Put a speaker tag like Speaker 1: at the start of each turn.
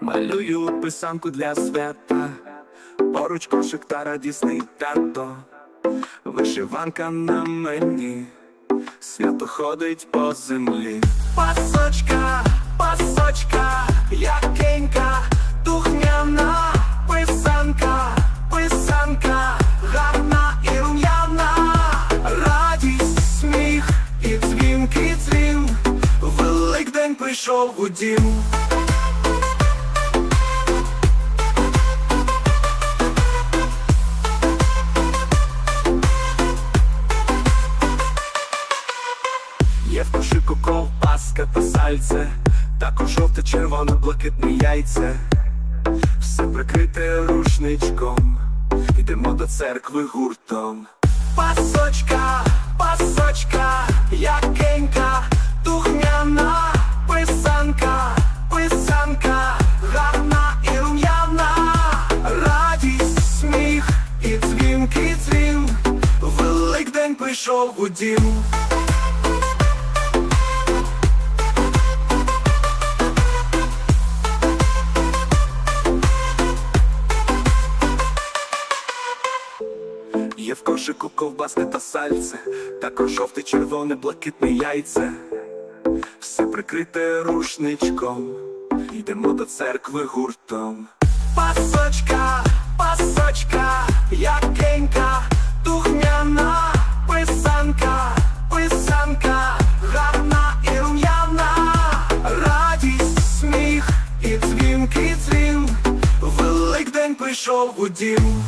Speaker 1: Малюю писанку для свята, поруч кошик та радісний тато, вишиванка на мені, свято ходить по землі. Пасочка, пасочка, якенька, духмяна писанка, писанка, гарна і рум'яна, радість, сміх і дзвінкий дзвін, Великдень прийшов у дім. Сальце, також жовте, червоне, блакитне яйце, все прикрите рушничком, йдемо до церкви гуртом. Пасочка, пасочка, якенька, духмяна писанка, писанка, гарна і рум'яна, радість, сміх і дзвінкий дзвін, Великдень прийшов у дім. Є в кошику ковбаски та сальце, також жовте, червоне, блакитне яйце, все прикрите рушничком, йдемо до церкви гуртом. Пасочка, пасочка, якенька, духмяна писанка, писанка, гарна і рум'яна, радість, сміх і дзвінкий дзвін. Великдень прийшов у дім